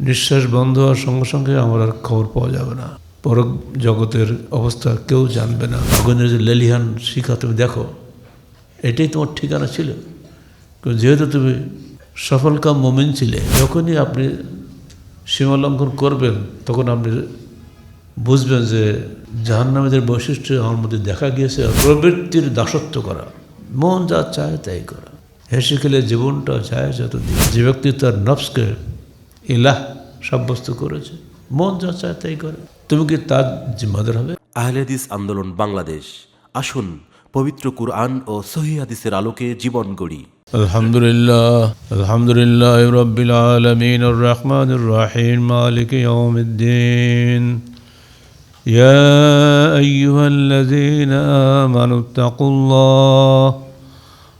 নিঃশ্বাস বন্ধ হওয়ার সঙ্গে সঙ্গে আমার আর খবর পাওয়া যাবে না। পরক জগতের অবস্থা কেউ জানবে না। ভগবানের যে লেলিহান শিখা, তুমি দেখো, এটাই তোমার ঠিকানা ছিল। যেহেতু তুমি সফলকাম মোমেন ছিলে, যখনই আপনি সীমা লঙ্ঘন করবেন, তখন আপনি বুঝবেন যে জাহান্নামীদের বৈশিষ্ট্য আমার মধ্যে দেখা গিয়েছে, প্রবৃত্তির দাসত্ব করা। মন যা চায় তাই করা। হেসে খেলে জীবনটা চায় যত যে ব্যক্তি তার নফসকে ইলাহ সাব্যস্ত করেছে মন যা চায় তাই করে তুমি কি তার জিম্মাদার হবে আহলেদিস আন্দোলন বাংলাদেশ আসুন পবিত্র কুরআন ও সহি হাদিসের আলোকে জীবন গড়ি الحمد لله الحمد لله رب العالمين الرحمن الرحيم مالك يوم الدين يا أيها الذين آمنوا اتقوا الله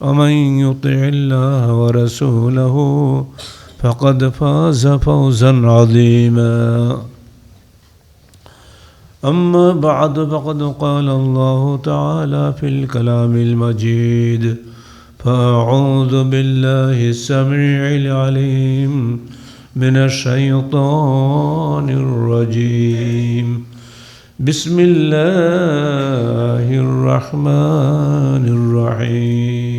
ومن يطع الله ورسوله فقد فاز فوزا عظيما. أما بعد فقد قال الله تعالى في الكلام المجيد فأعوذ بالله السميع العليم من الشيطان الرجيم. بسم الله الرحمن الرحيم.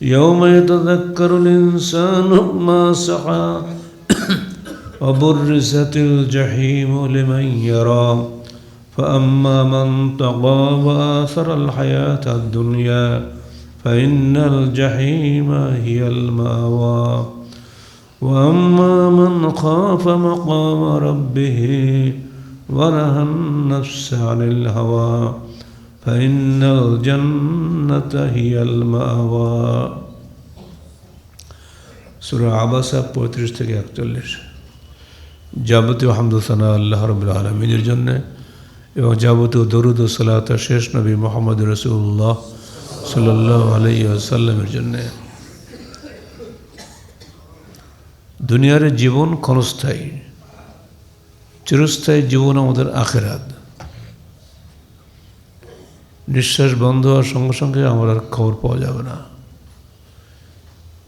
يوم يتذكر الإنسان ما سعى وبرزت الجحيم لمن يرى. فأما من طغى وآثر الحياة الدنيا فإن الجحيم هي المأوى. وأما من خاف مقام ربه ونهى النفس عن الهوى. فإن الجنة هي المأوى সুরা আবাসা পঁয়ত্রিশ থেকে একচল্লিশ যাবতীয় হামদুসানা আল্লাহ রবুল্লা আলমিনের জন্যে এবং যাবতীয় দরুদ ও সালাতা শেষ নবী মোহাম্মদ রসুল্লাহ সাল্লাহ আলাই আসাল্লামের জন্যে দুনিয়ার জীবন ক্ষণস্থায়ী চিরস্থায়ী জীবন আমাদের আখেরাত নিঃশ্বাস বন্ধ হওয়ার সঙ্গে সঙ্গে আমার আর খবর পাওয়া যাবে না।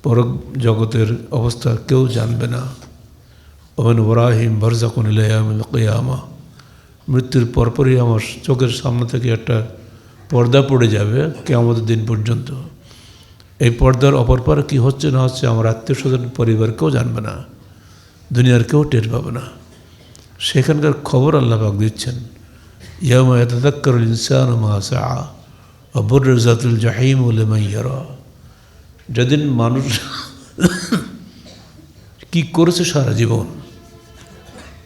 পরক জগতের অবস্থা কেউ জানবে না। ওমেন ওরাহিম বরজাকুন ইলায়ামা মৃত্যুর পরপরই আমার চোখের সামনে থেকে একটা পর্দা পড়ে যাবে কে আমাদের দিন পর্যন্ত। এই পর্দার অপর পারে কী হচ্ছে না হচ্ছে আমার আত্মীয় স্বজন পরিবার কেউ জানবে না। দুনিয়ার কেউ টের পাবে না। সেখানকার খবর আল্লাহ পাক দিচ্ছেন। ইয়ামা এতাক্করুল ইনসান মাসা অবর জাতুল জাহিম উলেমাইয়ারা যেদিন মানুষ কি করেছে সারা জীবন?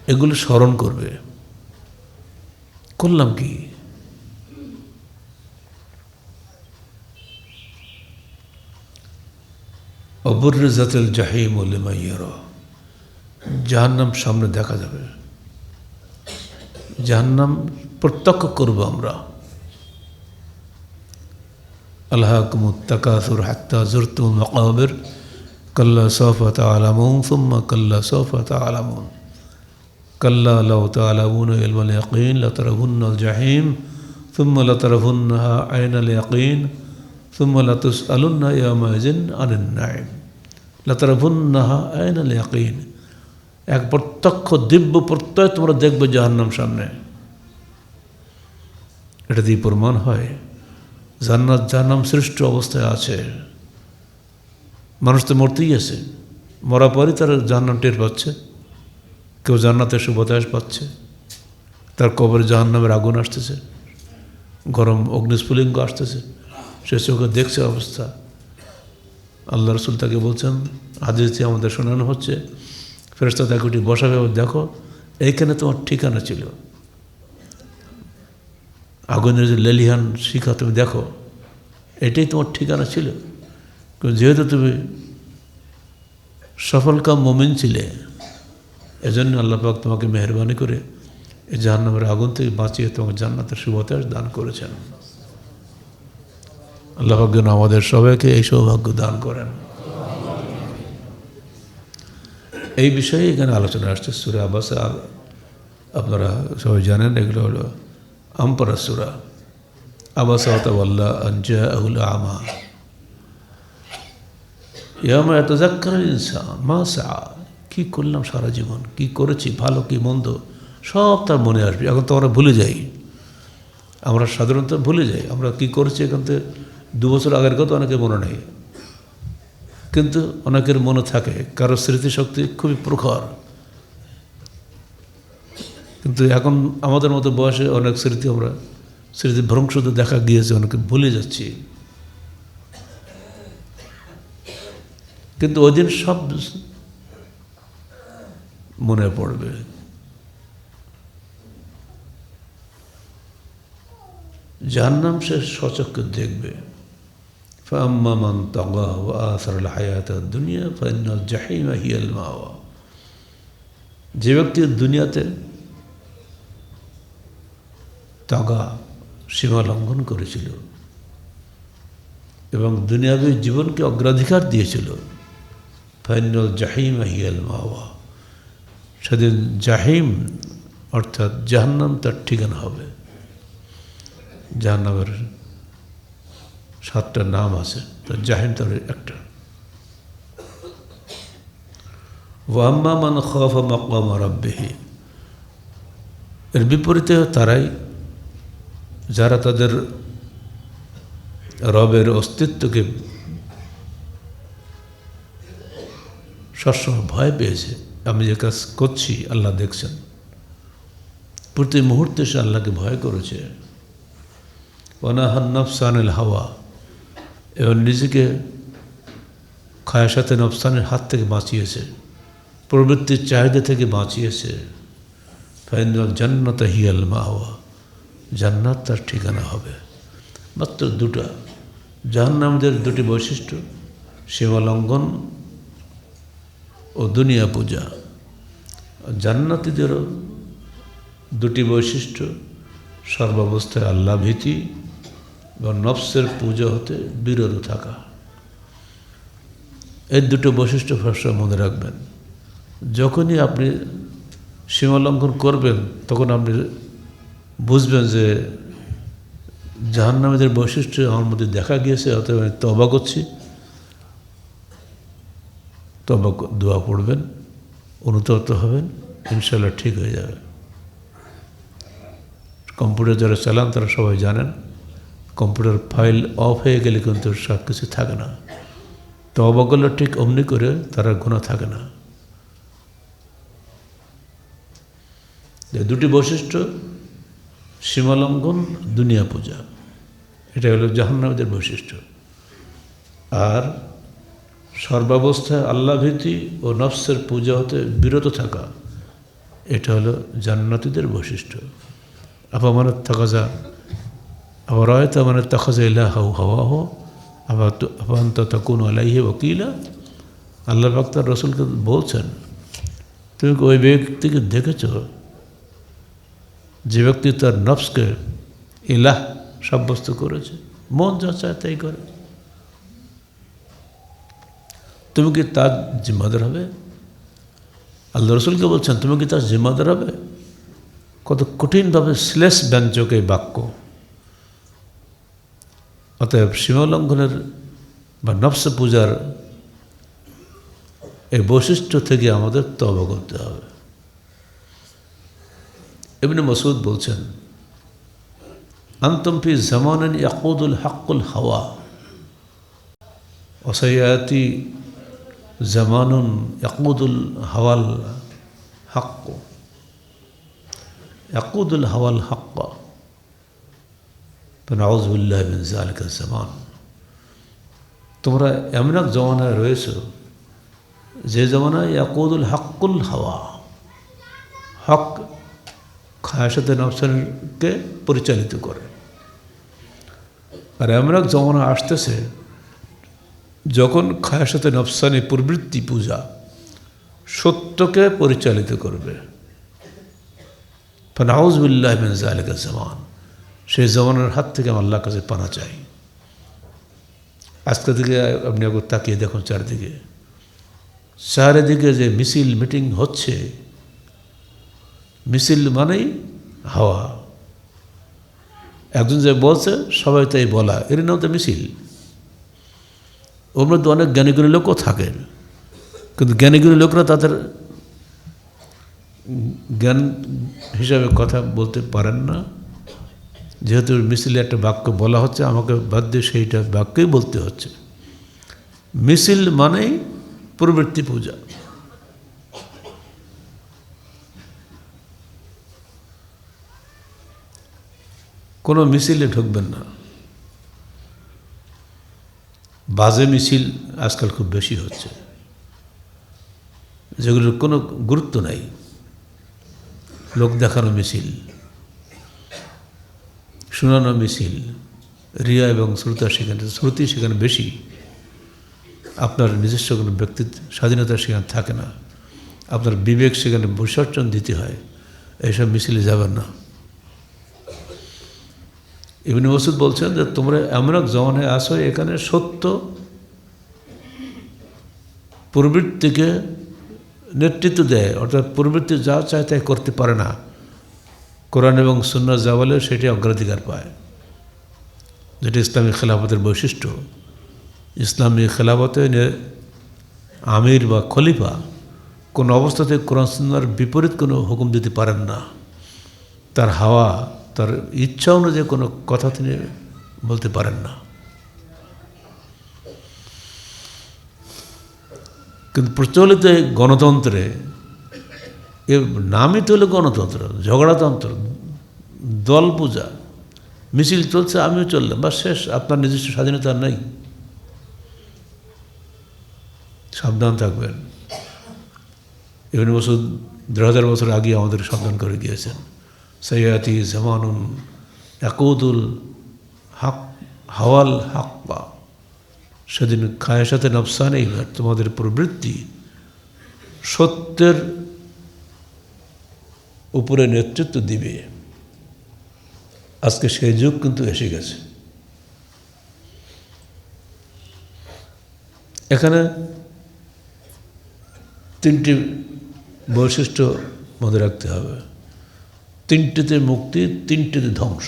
এগুলো স্মরণ করবে। করলাম কি? অবর জাতুল জাহিম উলেমাইয়ারা জাহান্নাম সামনে দেখা যাবে। জাহান্নাম প্রত্যক্ষ করব আমরা ألهاكم التكاثر حتى زرتم المقابر كلا سوف تعلمون ثم كلا سوف تعلمون كلا لو تعلمون علم اليقين لترون الجحيم ثم لترونها عين اليقين ثم لتسألن يومئذ عن النعيم لترونها عين اليقين এক প্রত্যক্ষ দিব্য প্রত্যয় তোমরা দেখবে জাহান্নাম সামনে। এটা দিয়ে প্রমাণ হয়, জান্নাত জাহান্নাম সৃষ্ট অবস্থায় আছে। মানুষ তো মরতেই আছে মরা পরই তার জাহান্নাম টের পাচ্ছে। কেউ জান্নাতের শুভ বাতাস পাচ্ছে, তার কবরে জাহান্নামের আগুন আসতেছে, গরম অগ্নিস্ফুলিঙ্গ আসতেছে, সে চোখে দেখছে অবস্থা। আল্লাহ রসুল তাকে বলছেন হাদিসে আমাদের শোনানো হচ্ছে ফেরস্তা তাকে উঠে বসাবে দেখো, এইখানে তোমার ঠিকানা ছিল। আগুনের যে লেলিহান শিখা, তুমি দেখো, এটাই তোমার ঠিকানা ছিল। যেহেতু তুমি সফলকাম মোমেন ছিলে, এজন্য আল্লাপাক তোমাকে মেহরবানি করে এই জাহান্নামের আগুন থেকে বাঁচিয়ে তোমাকে জান্নাতের শুভতাস দান করেছেন। আল্লাহ যেন আমাদের সবাইকে এই সৌভাগ্য দান করেন। এই বিষয়ে এখানে আলোচনা আসছে। সুরে আবাস আপনারা সবাই জানেন, এগুলো হলো আমপারা সুরা। আবাস আল্লাহ আঞ্জা আহুল আমা। ইয়ামা এত জাক্কার ইনসান করলাম সারা জীবন? কি করেছি? ভালো কি মন্দ? সব তার মনে আসবে। এখন তো আমরা ভুলে যাই। আমরা সাধারণত ভুলে যাই। আমরা কি করেছি এখান থেকে? দু বছর আগের কথা অনেকে মনে নেই। কিন্তু অনেকের মনে থাকে, কারও স্মৃতিশক্তি খুবই প্রখর। কিন্তু এখন আমাদের মতো বয়সে অনেক স্মৃতি আমরা, স্মৃতি ভ্রংশ তো দেখা গিয়েছে, অনেকে ভুলে যাচ্ছি। কিন্তু ওই দিন সব মনে পড়বে। যার নাম সে সচক্ষে দেখবে। فأما من طغى وآثر الحياة الدنيا فإن الجحيم هي المأوى যে ব্যক্তি দুনিয়াতে তাগা সীমা লঙ্ঘন করেছিল এবং দুনিয়াবী জীবনকে অগ্রাধিকার দিয়েছিল ফাইনাল জাহিম হিয়াল মাওয়া সেদিন জাহিম অর্থাৎ জাহান্নাম তার ঠিকানা হবে জাহান্নামের সাতটা নাম আছে তার জাহিম তার একটা। ওয়াম্মা মান খফ মকম রব্বেহি। এর বিপরীতে তারাই, যারা তাদের রবের অস্তিত্বকে সবসময় ভয় পেয়েছে। আমি যে কাজ করছি, আল্লাহ দেখছেন। প্রতি মুহূর্তে সে আল্লাহকে ভয় করেছে। ওনাহান নফসানুল হাওয়া। নিজেকে খায়াসাতে নফসানের হাত থেকে বাঁচিয়েছে। প্রবৃত্তির চাহিদা থেকে বাঁচিয়েছে। ফাইনাল জান্নাত হিয়াল মাহওয়া। জান্নাত তার ঠিকানা হবে। মাত্র দুটা। জাহান্নামদের দুটি বৈশিষ্ট্য সীমালঙ্ঘন ও দুনিয়া পূজা। জান্নাতিদেরও দুটি বৈশিষ্ট্য, সর্বাবস্থায় আল্লাহ ভীতি এবং নফসের পুজো হতে বিরত থাকা। এই দুটো বৈশিষ্ট্য সবসময় মনে রাখবেন। যখনই আপনি সীমালঙ্ঘন করবেন, তখন আপনি বুঝবেন যে জাহান্নামীদের বৈশিষ্ট্য আমার মধ্যে দেখা গিয়েছে, অতএব আমি তবা করছি। তবা দোয়া পড়বেন, অনুতপ্ত হবেন ইনশাল্লাহ ঠিক হয়ে যাবে। কম্পিউটার যারা চালান, তারা সবাই জানেন। কম্পিউটার ফাইল অফ হয়ে গেলে কিন্তু সব কিছু থাকে না। তো করলে ঠিক অমনি করে তারা গুণা থাকে না। দুটি বৈশিষ্ট্য, সীমালঙ্ঘন, দুনিয়া পূজা। এটা হলো জাহান্নামীদের বৈশিষ্ট্য। আর সর্বাবস্থায় আল্লাভীতি ও নফসের পূজা হতে বিরত থাকা, এটা হলো জান্নাতিদের বৈশিষ্ট্য। আপামানত থাকা আবার ইল্লা হাউ হাওয়া হো আবার আপান্ত তকুন আলাইহে ওকিলা আল্লাহ বাক্তার রসুলকে বলছেন, তুমি ওই ব্যক্তিকে দেখেছ যে ব্যক্তি তার নফসকে ইলাহ সাব্যস্ত করেছে? মন যা চায় তাই করে। তুমি কি তার জিম্মাদার হবে? আল্লাহ রসুলকে বলছেন, তুমি কি তার জিম্মাদার হবে? কত কঠিনভাবে শ্লেষ ব্যঞ্জক এই বাক্য। অতএব সীমালঙ্ঘনের বা নফস পূজার এই বৈশিষ্ট্য থেকে আমাদের তব করতে হবে। এমনি মসুদ বলছেন, আন্তম ফি জামানান ইয়াকুদুল হাক্কুল হাওয়া অসাইয়াতি জামানুন ইয়াকুদুল হাওয়াল হাক্ক, ইয়াকুদুল হাওয়াল হাক্কা। নওয়াজবুল্লাহ বিন জামান তোমরা এমন এক জমানায় রয়েছ যে জমানায় ইয়াকুদুল হাক্কুল হাওয়া হক খায়াসাতে নফসানকে পরিচালিত করে আর এমন এক জমানা আসতেছে যখন খায়াসাতে নফসানি প্রবৃত্তি পূজা সত্যকে পরিচালিত করবে ফনাউজবিল্লাহ মিন জালিকা জামান সেই জমানের হাত থেকে আমি আল্লাহর কাছে পানা চাই। আজকে থেকে আপনি একবার তাকিয়ে দেখুন চারিদিকে। চারিদিকে যে মিছিল মিটিং হচ্ছে, মিছিল মানেই হাওয়া। একজন যে বলছে, সবাই তাই বলা, এর নাম তো মিছিল। ওর মধ্যে অনেক জ্ঞানীগুলি লোকও থাকেন, কিন্তু জ্ঞানীগুলি লোকরা তাদের জ্ঞান হিসাবে কথা বলতে পারেন না। যেহেতু মিছিলে একটা বাক্য বলা হচ্ছে, আমাকে বাদ দিয়ে সেইটা বাক্যই বলতে হচ্ছে। মিছিল মানেই প্রবৃত্তি পূজা। কোনো মিছিলে ঢুকবেন না। বাজে মিছিল আজকাল খুব বেশি হচ্ছে। যেগুলোর কোনো গুরুত্ব নাই। লোক দেখানো মিছিল। শোনানো মিছিল, রিয়া এবং শ্রোতা সেখানে, শ্রুতি সেখানে বেশি। আপনার নিজস্ব কোনো ব্যক্তিত্ব, স্বাধীনতা সেখানে থাকে না। আপনার বিবেক সেখানে বিসর্জন দিতে হয়। এইসব মিছিলে যাবেন না। ইবনে ওসুদ বলছেন যে, তোমরা এমন এক জমানায় আসো এখানে সত্য প্রবৃত্তিকে নেতৃত্ব দেয়। অর্থাৎ প্রবৃত্তি যা চায় তাই করতে পারে না। কোরআন এবং সুন্না যা বলে সেটি অগ্রাধিকার পায়। যেটি ইসলামী খেলাফতের বৈশিষ্ট্য। ইসলামী খেলাফতে আমির বা খলিফা কোনো অবস্থাতে কোরআন সুন্নার বিপরীত কোনো হুকুম দিতে পারেন না। তার হাওয়া, তার ইচ্ছা অনুযায়ী কোনো কথা তিনি বলতে পারেন না। কিন্তু প্রচলিত গণতন্ত্রে এর নামই তো হলো গণতন্ত্র, ঝগড়াতন্ত্র, দল পূজা, মিছিল চলছে, আমিও চললাম বা শেষ, আপনার নিজস্ব স্বাধীনতা নেই। সাবধান থাকবেন। ইবনে বছর, দেড় হাজার বছর আগে আমাদের সাবধান করে গিয়েছেন। সৈয়াতি জামানুন একুদুল হাক, হাওয়াল হাক্কা সেদিন খায়ের নফসান এই তোমাদের প্রবৃত্তি। সত্যের উপরে নেতৃত্ব দিবে আজকে সেই যুগ কিন্তু এসে গেছে এখানে তিনটি বৈশিষ্ট্য মনে রাখতে হবে তিনটিতে মুক্তি তিনটিতে ধ্বংস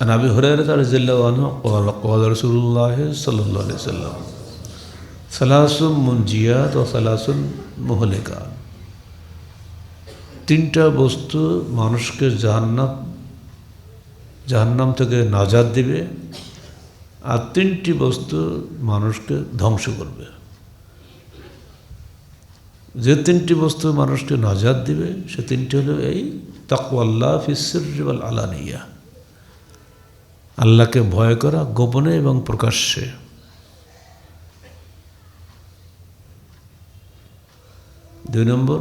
عن ابي هريره رضي الله عنه قال قال رسول الله صلى الله عليه وسلم ثلاث منجيات وثلاث مهلكات তিনটা বস্তু মানুষকে জাহান্নাম জাহান্নাম থেকে নাজাদ দিবে, আর তিনটি বস্তু মানুষকে ধ্বংস করবে। যে তিনটি বস্তু মানুষকে নাজাদ দিবে, সে তিনটি হলো এই তাকওয়াল্লাহ ফিসির আলানিয়া। আল্লাহকে ভয় করা গোপনে এবং প্রকাশ্যে। দুই নম্বর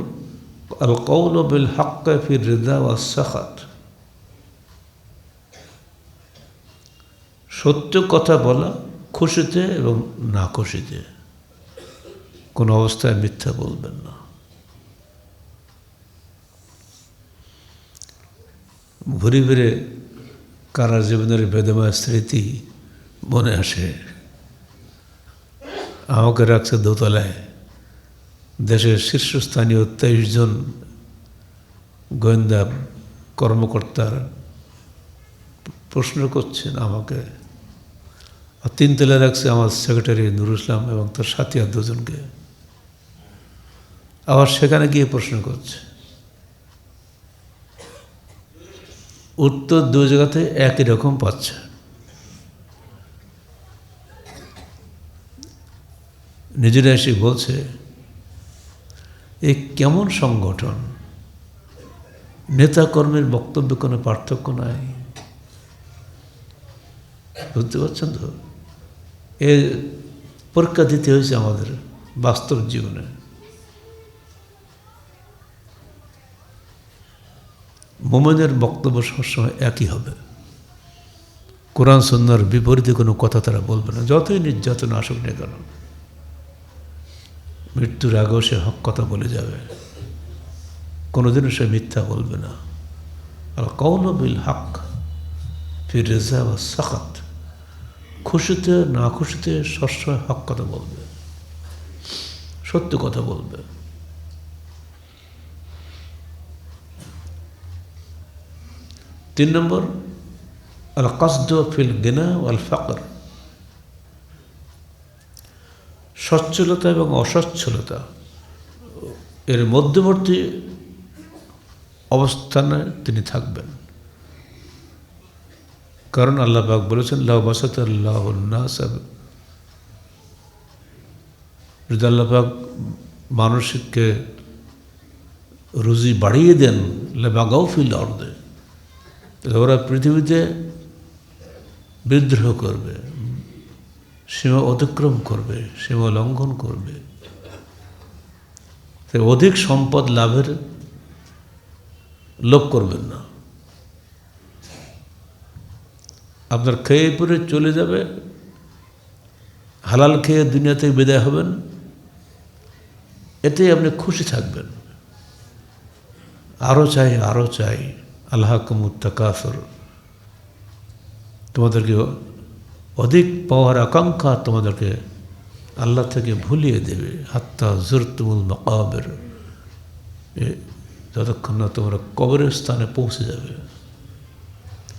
হাক্কা ফির রিদা ওয়া সাখাত সত্য কথা বলা খুশিতে এবং না খুশিতে কোনো অবস্থায় মিথ্যা বলবেন না। ঘুরে ফিরে কারা জীবনের বেদময় স্মৃতি মনে আসে। আমাকে রাখছে দোতলায়। দেশের শীর্ষস্থানীয় তেইশ জন গোয়েন্দা কর্মকর্তার প্রশ্ন করছেন আমাকে। আর তিন তলায় রাখছে আমার সেক্রেটারি নুরুল ইসলাম এবং তার সাথী আর দুজনকে। আবার সেখানে গিয়ে প্রশ্ন করছে। উত্তর দুই জায়গাতে একই রকম পাচ্ছে। নিজেরা এসে বলছে এ কেমন সংগঠন? নেতা কর্মের বক্তব্যে কোনো পার্থক্য নাই। বুঝতে পারছেন তো? এ পরীক্ষা দিতে হয়েছে আমাদের বাস্তব জীবনে। মোমেনের বক্তব্য সবসময় একই হবে। কোরআন সন্ন্যার বিপরীতে কোনো কথা তারা বলবে না। যতই নির্যাতন আসুক না কেন মৃত্যুর আগেও সে হক কথা বলে যাবে। কোনোদিনও সে মিথ্যা বলবে না। আর কৌন বিল হক ফির রেজা বা সাকাত খুশিতে না খুশিতে সবসময় হক কথা বলবে। সত্য কথা বলবে। তিন নম্বর, আল কসদ ফিল গেনা আল ফকর। সচ্ছলতা এবং অসচ্ছলতা এর মধ্যবর্তী অবস্থানে তিনি থাকবেন। কারণ আল্লাহ বলেছেন লাহ বাসাত আল্লাহ যদি আল্লাহ পাক মানুষকে রুজি বাড়িয়ে দেন বাগাও ফিল অর্ধে ওরা পৃথিবীতে বিদ্রোহ করবে। সীমা অতিক্রম করবে সীমা লঙ্ঘন করবে। অধিক সম্পদ লাভের লোভ করবেন না। আপনার খেয়ে পরে চলে যাবে, হালাল খেয়ে দুনিয়াতে বিদায় হবেন এতে আপনি খুশি থাকবেন। আরও চাই আরও চাই। আল্লাহ কুমুত্তাকাসর তোমাদেরকে অধিক পাওয়ার আকাঙ্ক্ষা তোমাদেরকে আল্লাহ থেকে ভুলিয়ে দেবে। হাত্তা জুরতুমুল মকাবের। যতক্ষণ না তোমরা কবরের স্থানে পৌঁছে যাবে।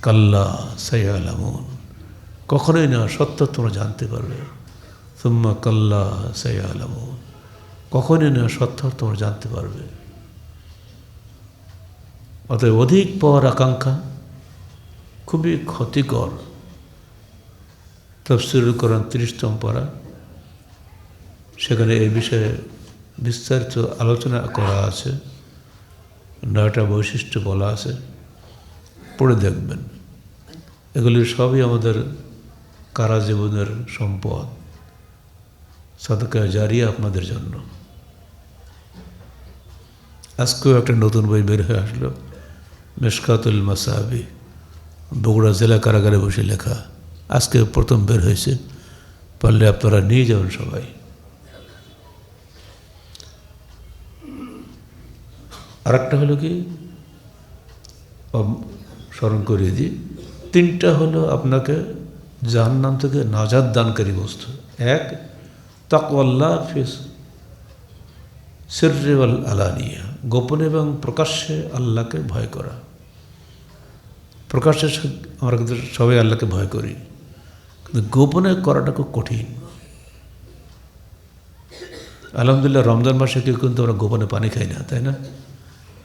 কাল্লা সাইয়ালামুন। কখনোই না সত্য তোমরা জানতে পারবে। তুম্মা কাল্লা সাইয়ালামুন। কখনোই না সত্য তোমরা জানতে পারবে। অতএব অধিক পাওয়ার আকাঙ্ক্ষা খুবই ক্ষতিকর। তফসিরুল কোরআন তিরিশতম পড়া। সেখানে এই বিষয়ে বিস্তারিত আলোচনা করা আছে। নয়টা বৈশিষ্ট্য বলা আছে। পড়ে দেখবেন। এগুলি সবই আমাদের কারা জীবনের সম্পদ। সাদকা জারিয়া আপনাদের জন্য। আজকেও একটা নতুন বই বের হয়ে আসলো। মেশকাতুল মাসাবি, বগুড়া জেলা কারাগারে বসে লেখা। আজকে প্রথম বের হয়েছে, পারলে আপনারা নিয়ে যাবেন সবাই। আর একটা হলো কি স্মরণ করিয়ে দিই, তিনটা হলো আপনাকে জাহান্নাম থেকে নাজাদ দানকারী বস্তু। এক, তাকওয়াল্লাহ ফিস সিররেওয়াল আলানিয়া, গোপনে এবং প্রকাশ্যে আল্লাহকে ভয় করা। প্রকাশ্যে আমরা সবাই আল্লাহকে ভয় করি। কিন্তু গোপনে করাটা খুব কঠিন। আলহামদুলিল্লাহ রমজান মাসে কেউ কিন্তু আমরা গোপনে পানি খাই না, তাই না?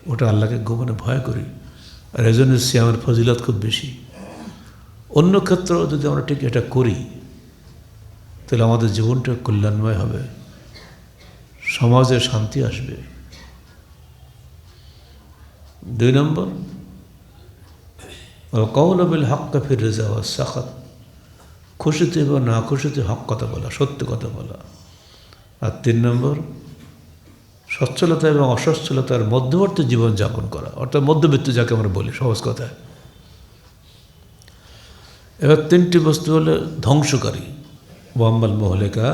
ওটা আল্লাহকে গোপনে ভয় করি। আর এই জন্য ফজিলত খুব বেশি। অন্য ক্ষেত্রেও যদি আমরা ঠিক এটা করি, তাহলে আমাদের জীবনটা কল্যাণময় হবে। সমাজে শান্তি আসবে। দুই নম্বর কৌলবিল হক্কা ফির রেজা সাখাত। খুশিতে বা না খুশিতে হক কথা বলা, সত্য কথা বলা। আর তিন নম্বর, সচ্ছলতা এবং অসচ্ছলতার মধ্যবর্তী জীবন যাপন করা, অর্থাৎ মধ্যবিত্ত যাকে আমরা বলি, সহজ কথায় এবার তিনটি বস্তু হলো ধ্বংসকারী ওয়াম্বাল মহলেকা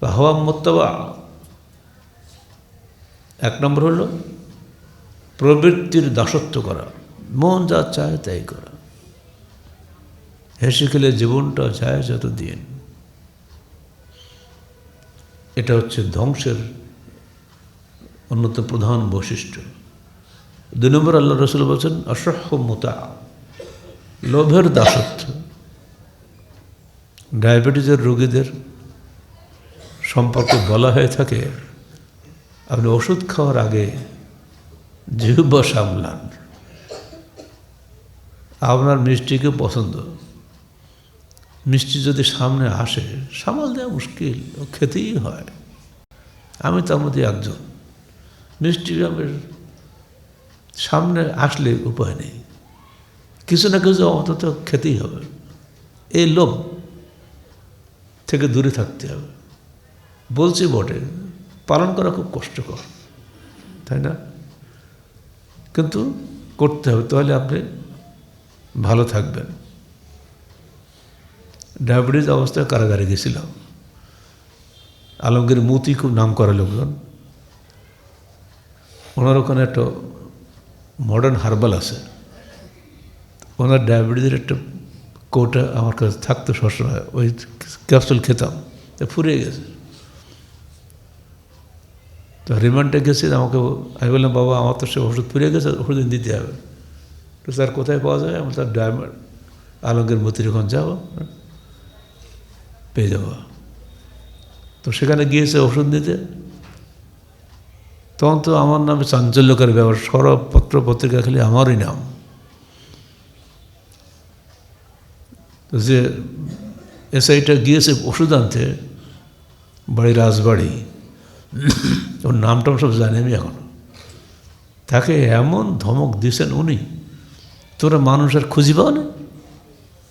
বা হাওয়া মোত্তাবা। এক নম্বর হলো প্রবৃত্তির দাসত্ব করা, মন যা চায় তাই করা। হেসে খেলে জীবনটা চায় যত দিন এটা হচ্ছে ধ্বংসের অন্যতম প্রধান বৈশিষ্ট্য। দুই নম্বর আল্লাহ রসুল বলছেন অসহ্য মোতা। লোভের দাসত্ব। ডায়াবেটিসের রোগীদের সম্পর্কে বলা হয়ে থাকে, আপনি ওষুধ খাওয়ার আগে জিহ্বা সামলান। আপনার মিষ্টিকে পছন্দ। মিষ্টি যদি সামনে আসে, সামাল দেওয়া মুশকিল, ও খেতেই হয়। আমি তার মধ্যে একজন। মিষ্টি আমি সামনে আসলে উপায় নেই। কিছু না কিছু অন্তত খেতেই হবে। এই লোভ থেকে দূরে থাকতে হবে। বলছি বটে, পালন করা খুব কষ্টকর, তাই না? কিন্তু করতে হবে, তাহলে আপনি ভালো থাকবেন। ডায়াবেটিস অবস্থায় কারাগারে গেছিলাম। আলমগীর মতি খুব নাম করা লোকজন। ওনার ওখানে একটা মডার্ন হার্বাল আছে। ওনার ডায়াবেটিসের একটা কোটা আমার কাছে থাকতো সবসময়। ওই ক্যাপসুল খেতাম, তা ফুরিয়ে গেছে। তো রিমান্ডে গেছি, আমাকে আমি বললাম, বাবা, আমার তো সে ওষুধ ফুরিয়ে গেছে, ওষুধ দিতে হবে। তো স্যার, কোথায় পাওয়া যায়? আমি তার ডায়মন্ড আলমগীর মতির ওখানে যাব পেয়ে যাব। তো সেখানে গিয়েছে ওষুধ নিতে। তখন তো আমার নামে চাঞ্চল্যকার ব্যাপার সরব পত্র পত্রিকা খালি আমারই নাম। তো যে এসআইটা গিয়েছে ওষুধ আনতে বাড়ি রাজবাড়ি, ওর নামটাম সব জানি আমি এখন। তাকে এমন ধমক দিয়েছেন উনি, তোরা মানুষ আর খুঁজি পাও না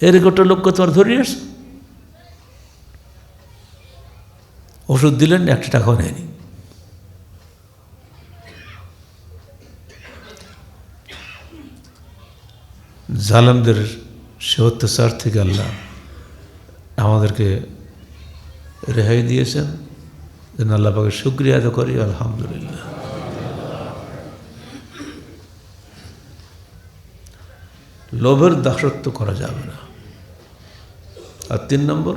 এর গোটা লোককে তোমার ধরিয়ে আসছে? ওষুধ দিলেন, একটা টাকাও নেয়নি। জালামদের সে অত্যাচার থেকে আল্লাহ আমাদেরকে রেহাই দিয়েছেন। যেন আল্লাহ পাকে শুক্রিয়া করি, আলহামদুলিল্লাহ। লোভের দাসত্ব করা যাবে না। আর তিন নম্বর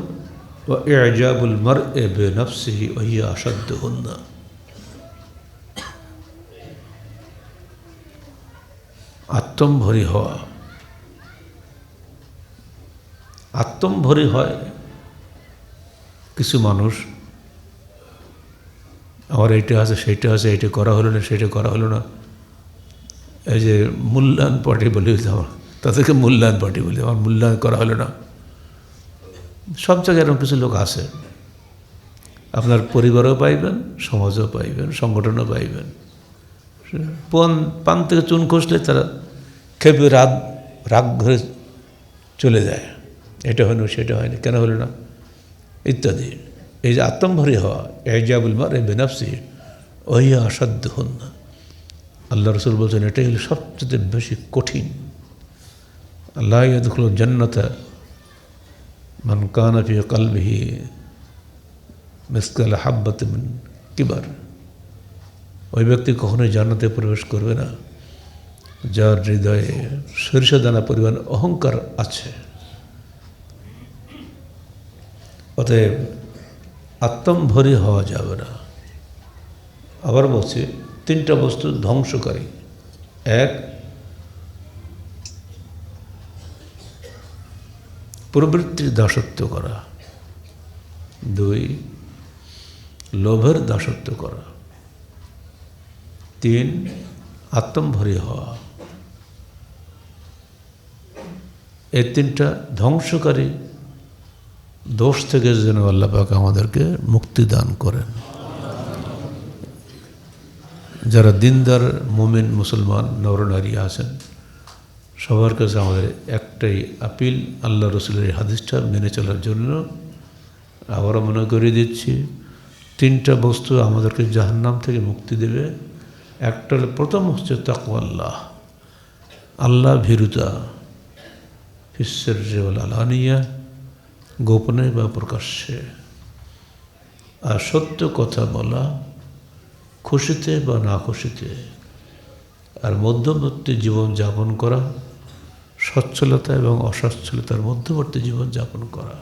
আত্মম্ভরি হওয়া। আত্মম্ভরি হয় কিছু মানুষ। আমার এইটা আছে, সেইটা আছে, এইটা করা হলো না, সেইটা করা হলো না। এই যে মূল্যায়ন পার্টি বলি আমার, তাদেরকে মূল্যায়ন পার্টি বলি, আমার মূল্যায়ন করা হলো না। সব জায়গায় এরকম কিছু লোক আছে। আপনার পরিবারও পাইবেন, সমাজও পাইবেন, সংগঠনও পাইবেন। পান পান থেকে চুন খসলে তারা খেপে রাগ রাগ ঘরে চলে যায়। এটা হয়নি সেটা হয়নি কেন হলো না? ইত্যাদি। এই যে আত্মম্ভরী হওয়া, এজাবুল মার এ বেনাফসি ওই অসাধ্য হন না। আল্লাহ রসুল বলছেন, এটাই হলো সবচেয়ে বেশি কঠিন। আল্লাহ দেখল জান্নাতা মান কানা ফি কলবিহি মিসকাল হাব্বাত কিবার ওই ব্যক্তি কখনোই জান্নাতে প্রবেশ করবে না, যার হৃদয়ে সরিষ দানা পরিমাণ অহংকার আছে। অতএব আত্মম্ভরি হওয়া যাবে না। আবার বলছি, তিনটা বস্তু ধ্বংসকারী। এক প্রবৃত্তির দাসত্ব করা। দুই, লোভের দাসত্ব করা। তিন, আত্মম্ভরি হওয়া। এই তিনটা ধ্বংসকারী দোষ থেকে যেন আল্লাপাক আমাদেরকে মুক্তি দান করেন। যারা দিনদার, মোমিন, মুসলমান, নরনারী আছেন সবার কাছে আমাদের একটাই আপিল, আল্লাহ রসুলের হাদিসটা মেনে চলার জন্য আবারও মনে করিয়ে দিচ্ছি, তিনটা বস্তু আমাদেরকে জাহান্নাম থেকে মুক্তি দেবে। একটা হলো প্রথম হচ্ছে তাকওয়াল্লাহ আল্লাহ। ভীরুতা ফিসের আলানিয়া, গোপনে বা প্রকাশ্যে। আর সত্য কথা বলা, খুশিতে বা না খুশিতে আর মধ্যবর্তী জীবন যাপন করা সচ্ছলতা এবং অসচ্ছলতার মধ্যবর্তী জীবন যাপন করা।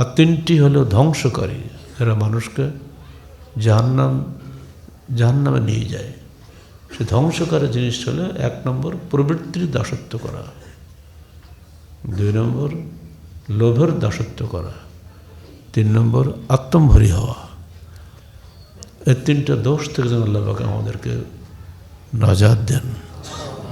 আর তিনটি হলো ধ্বংসকারী। যারা মানুষকে জাহান্নাম, জাহান্নামে নিয়ে যায়। সে ধ্বংসকারী জিনিস হলো এক নম্বর প্রবৃত্তির দাসত্ব করা। দুই নম্বর লোভের দাসত্ব করা। তিন নম্বর আত্মম্ভরী হওয়া। এই তিনটা দোষ থেকে যেন আল্লাহ আমাদেরকে নাজাদ দেন।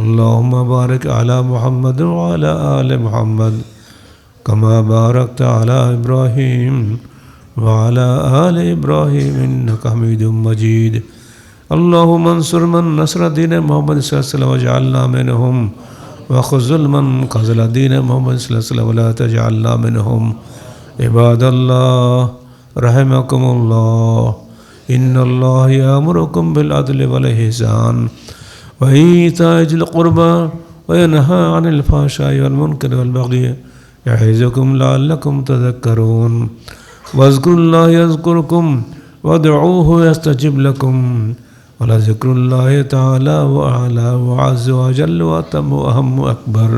اللهم بارك على محمد وعلى آل محمد كما باركت على إبراهيم وعلى آل إبراهيم إنك حميد مجيد. اللهم انصر من نصر دين محمد صلى الله عليه وسلم واجعلنا منهم وخذل من خذل دين محمد صلى الله عليه وسلم ولا تجعلنا منهم. عباد الله، رحمكم الله. إن الله يأمركم بالعدل والإحسان. وإيتاء ذي القربى وينهى عن الفحشاء والمنكر والبغي يعظكم لعلكم تذكرون. واذكروا الله يذكركم وادعوه يستجب لكم. ولذكر الله تعالى وأعلى وعز وجل وأتم وأهم أكبر